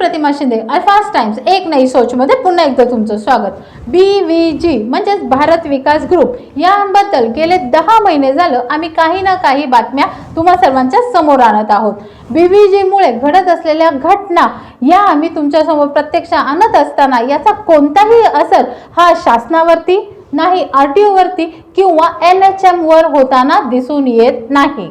प्रतिमा Shinde fast times एक नई सोचमध्ये पुन्हा एकदा तुमचं स्वागत. बी व्ही जी म्हणजेच भारत विकास ग्रुप याबद्दल गेले दहा महिने झालं आम्ही काही ना काही बातम्या तुम्हा सर्वांच्या समोर आणत आहोत. बी व्ही जीमुळे घडत असलेल्या घटना या आम्ही तुमच्यासमोर प्रत्यक्ष आणत असताना याचा कोणताही असर हा शासनावरती नाही आर टी ओवरती किंवा एन एच एमवर होताना दिसून येत नाही.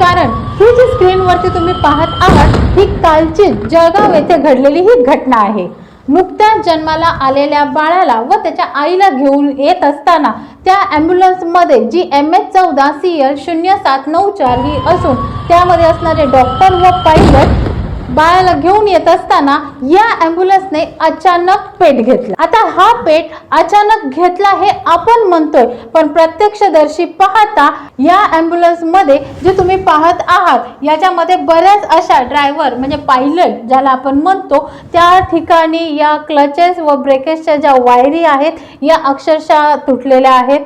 कारण ही जी स्क्रीनवरती तुम्ही पाहत आहात ही कालची जळगाव येथे घडलेली ही घटना आहे. नुकत्याच जन्माला आलेल्या बाळाला व त्याच्या आईला घेऊन येत असताना त्या ॲम्ब्युलन्समध्ये जी एम एच चौदा सी एल शून्य सात नऊ चार ही असून त्यामध्ये असणारे डॉक्टर व पायलट बाळाला घेऊन येत असताना या ॲम्ब्युलन्सने अचानक पेट घेतला. आता हा पेट अचानक घेतला हे आपण म्हणतोय पण प्रत्यक्षदर्शी पाहता या ॲम्ब्युलन्समध्ये जे तुम्ही पाहत आहात याच्यामध्ये बऱ्याच अशा ड्रायव्हर म्हणजे पायलट ज्याला आपण म्हणतो त्या ठिकाणी या क्लचेस व ब्रेकेसच्या ज्या वायरी आहेत या अक्षरशः तुटलेल्या आहेत.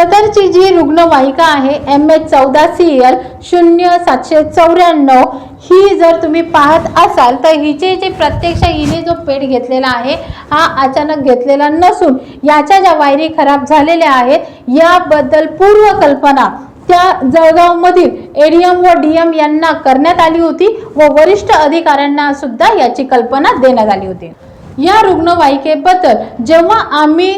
सदरची जी रुग्णवाहिका आहे एम एच चौदा सी एल शून्य सातशे चौऱ्याण्णव ही जर तुम्ही पाहत असाल तर हिचे जे प्रत्यक्ष हिने जो पेट घेतलेला आहे हा अचानक घेतलेला नसून याच्या ज्या वायरी खराब झालेल्या आहेत याबद्दल पूर्वकल्पना त्या जळगावमधील एडीएम व डी एम यांना करण्यात आली होती व वरिष्ठ अधिकाऱ्यांना सुद्धा याची कल्पना देण्यात आली होती. या रुग्णवाहिकेबद्दल जेव्हा आम्ही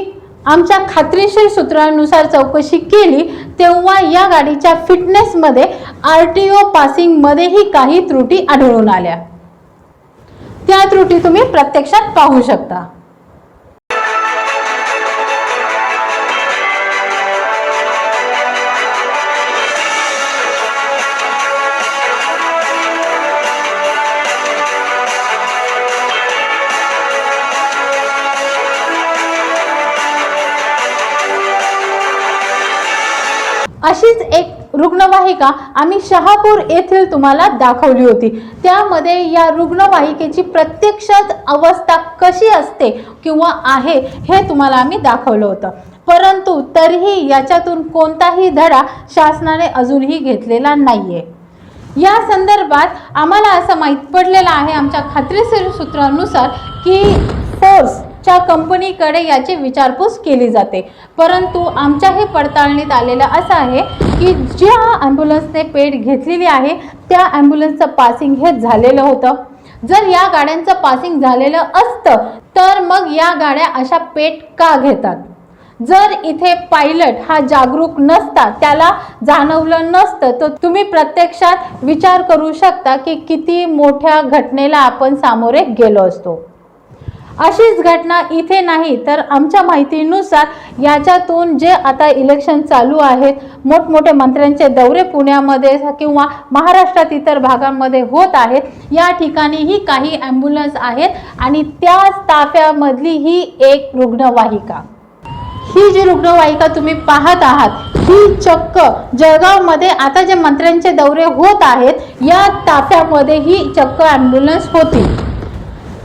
आमच्या खात्रीशीर सूत्रानुसार चौकशी केली तेव्हा या गाडीच्या फिटनेसमध्ये आर टी ओ पासिंगमध्येही काही त्रुटी आढळून आल्या. त्या त्रुटी तुम्ही प्रत्यक्षात पाहू शकता. अशीच एक रुग्णवाहिका आम्ही शहापूर येथील तुम्हाला दाखवली होती. त्यामध्ये या रुग्णवाहिकेची प्रत्यक्षात अवस्था कशी असते किंवा आहे हे तुम्हाला आम्ही दाखवलं होतं. परंतु तरीही याच्यातून कोणताही धडा शासनाने अजूनही घेतलेला नाही आहे या संदर्भात आम्हाला असं माहीत पडलेलं आहे आमच्या खात्रीशीर सूत्रानुसार की फोर्स च्या कंपनीकडे याची विचारपूस केली जाते. परंतु आमच्याही पडताळणीत आलेलं असं आहे की ज्या ॲम्ब्युलन्सने पेट घेतलेली आहे त्या ॲम्ब्युलन्सचं पासिंग हे झालेलं होतं. जर या गाड्यांचं पासिंग झालेलं असतं तर मग या गाड्या अशा पेट का घेतात? जर इथे पायलट हा जागरूक नसता त्याला जाणवलं नसतं तर तुम्ही प्रत्यक्षात विचार करू शकता की किती मोठ्या घटनेला आपण सामोरे गेलो असतो. अशीच घटना इथे नाही तर आमच्या माहितीनुसार याच्यातून जे आता इलेक्शन चालू आहेत मोठमोठे मंत्र्यांचे दौरे पुण्यामध्ये किंवा महाराष्ट्रात इतर भागांमध्ये होत आहेत या ठिकाणीही काही ॲम्ब्युलन्स आहेत आणि त्याच ताफ्यामधली ही एक रुग्णवाहिका. ही जी रुग्णवाहिका तुम्ही पाहत आहात ही चक्क जळगावमध्ये आता जे मंत्र्यांचे दौरे होत आहेत या ताफ्यामध्ये ही चक्क ॲम्ब्युलन्स होती.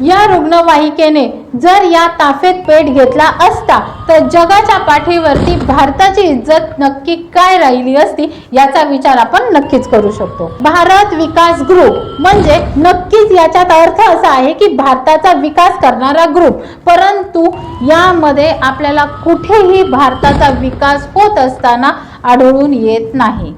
या रुग्णवाहिकेने जर या ताफेत पेट घेतला असता तर जगाच्या पाठीवरती भारताची इज्जत नक्की काय राहिली असती याचा विचार आपण नक्कीच करू शकतो. भारत विकास ग्रुप म्हणजे नक्कीच याच्यात अर्थ असा आहे की भारताचा विकास करणारा ग्रुप. परंतु यामध्ये आपल्याला कुठेही भारताचा विकास होत असताना आढळून येत नाही.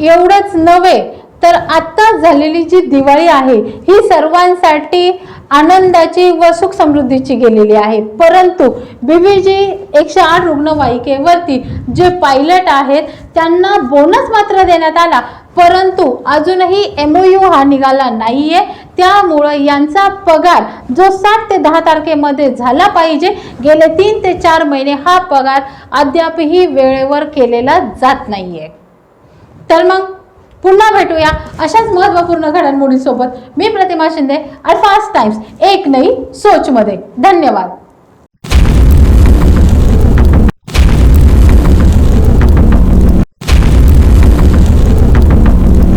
एवढंच नव्हे तर आत्ता झालेली जी दिवाळी आहे ही सर्वांसाठी आनंदाची व सुख समृद्धीची गेलेली आहे. परंतु बीबीजी एकशे आठ रुग्णवाहिकेवरती जे पायलट आहेत त्यांना बोनस मात्र देण्यात आला. परंतु अजूनही एम हा निघाला नाहीये. त्यामुळं यांचा पगार जो सात ते दहा तारखेमध्ये झाला पाहिजे गेले तीन ते चार महिने हा पगार अद्यापही वेळेवर केलेला जात नाहीये. तर मग पुन्हा भेटूया अशाच महत्त्वपूर्ण घडामोडींसोबत. मी प्रतिमा शिंदे अल्फास्ट टाइम्स एक नई सोचमध्ये. धन्यवाद.